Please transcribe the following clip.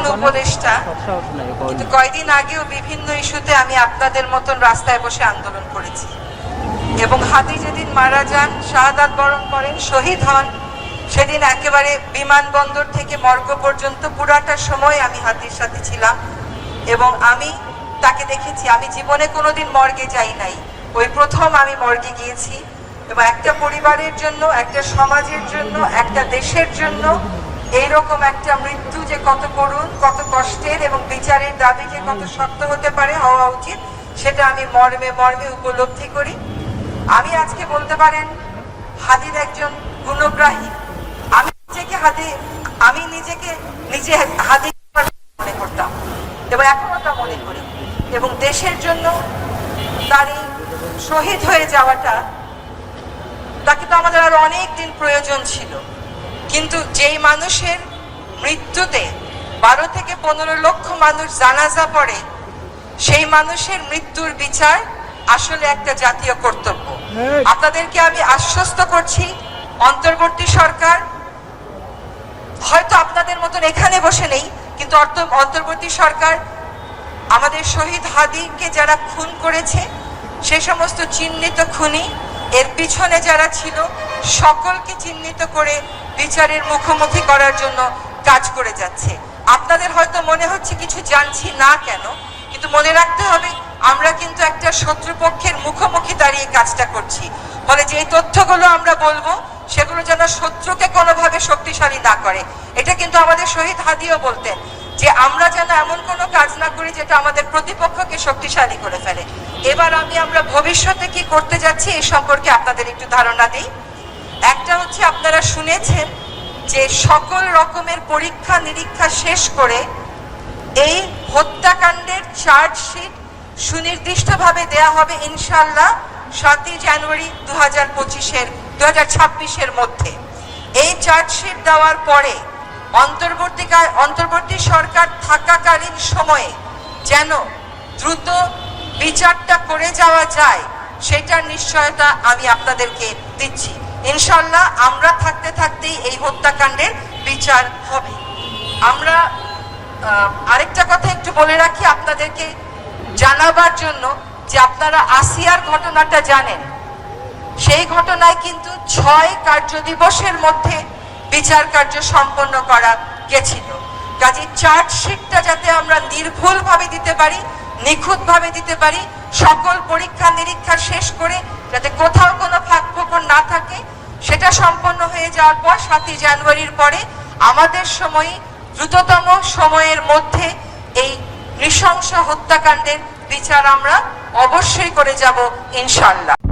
কোনো উপদেষ্টা, কিন্তু কয়দিন আগেও বিভিন্ন ইস্যুতে আমি আপনাদের মতন রাস্তায় বসে আন্দোলন করেছি। এবং হাতি যেদিন মারা যান শাহাদাত বরণ করেন, শহীদ হন, সেদিন একেবারে বিমানবন্দর থেকে মর্গ পর্যন্ত পুরাটা সময় আমি হাতির সাথে ছিলাম এবং আমি তাকে দেখেছি। আমি জীবনে কোনোদিন মর্গে যাই নাই। ওই প্রথম আমি মর্গে গিয়েছি এবং একটা পরিবারের জন্য, একটা সমাজের জন্য, একটা দেশের জন্য এইরকম একটা মৃত্যু যে কত করুণ, কত কষ্টের এবং বিচারের দাবি যে কত শক্ত হতে পারে হওয়া উচিত, সেটা আমি মর্মে মর্মে উপলব্ধি করি। আমি আজকে বলতে পারেন হাদির একজন গুণগ্রাহী। আমি নিজেকে হাদি, আমি নিজেকে নিজে হাদি মনে করতাম এবং এখনও তা মনে করি। এবং দেশের জন্য তার এই শহীদ হয়ে যাওয়াটা, তাকে তো আমাদের আরও অনেক দিন প্রয়োজন ছিল। কিন্তু যেই মানুষের মৃত্যুতে বারো থেকে পনেরো লক্ষ মানুষ জানাজা পড়ে সেই মানুষের মৃত্যুর বিচার আসলে একটা জাতীয় কর্তব্য। আপনাদেরকে আমি আশ্বস্ত করছি অন্তর্বর্তী সরকার হয়তো আপনাদের মতন এখানে বসে নেই কিন্তু অর্থ- অন্তর্বর্তী সরকার আমাদের শহীদ হাদিকে যারা খুন করেছে সে সমস্ত চিহ্নিত খুনি এর পিছনে যারা ছিল, সকলকে চিহ্নিত করে বিচারের মুখোমুখি করার জন্য কাজ করে যাচ্ছে। আপনাদের হয়তো মনে হচ্ছে কিছু জানছি না কেন, কিন্তু মনে রাখতে হবে, আমরা কিন্তু একটা শত্রুপক্ষের মুখোমুখি দাঁড়িয়ে কাজটা করছি। ফলে যে তথ্যগুলো আমরা বলব, সেগুলো যেন শত্রুকে কোনোভাবে শক্তিশালী না করে। এটা কিন্তু আমাদের শহীদ হাদিও বলতেন যে আমরা যেন এমন কোনো কাজ না করি যেটা আমাদের প্রতিপক্ষকে শক্তিশালী করে ফেলে। এবার আমি আমরা ভবিষ্যতে কি করতে যাচ্ছি এই সম্পর্কে আপনাদের একটু ধারণা দিই। একটা হচ্ছে আপনারা শুনেছেন যে সকল রকমের পরীক্ষা নিরীক্ষা শেষ করে এই হত্যাকাণ্ডের চার্জশিট সুনির্দিষ্টভাবে দেয়া হবে ইনশাল্লাহ সাতই জানুয়ারি দু হাজার পঁচিশের দু হাজার ছাব্বিশের মধ্যে। এই চার্জশিট দেওয়ার পরে অন্তর্বর্তীকাল, অন্তর্বর্তী সরকার থাকাকালীন সময়ে যেন দ্রুত বিচারটা করে যাওয়া যায়, সেটার নিশ্চয়তা আমি আপনাদেরকে দিচ্ছি। ইনশাল্লাহ আমরা থাকতে থাকতেই এই হত্যাকাণ্ডের বিচার হবে। আমরা আরেকটা কথা একটু বলে রাখি আপনাদেরকে জানাবার জন্য যে আপনারা আসিয়ার ঘটনাটা জানেন। সেই ঘটনায় কিন্তু ছয় কার্য দিবসের মধ্যে বিচার কার্য সম্পন্ন করা গেছিল। কাজে চার্জশিটটা যাতে আমরা নির্ভুলভাবে দিতে পারি, নিখুঁতভাবে দিতে পারি, সকল পরীক্ষা নিরীক্ষা শেষ করে যাতে কোথাও কোনো ফাঁক ফোকর না থাকে, সেটা সম্পন্ন হয়ে যাওয়ার পর সাতই জানুয়ারির পরে আমাদের সময় দ্রুততম সময়ের মধ্যে এই নৃশংস হত্যাকাণ্ডের বিচার আমরা অবশ্যই করে যাব ইনশাল্লাহ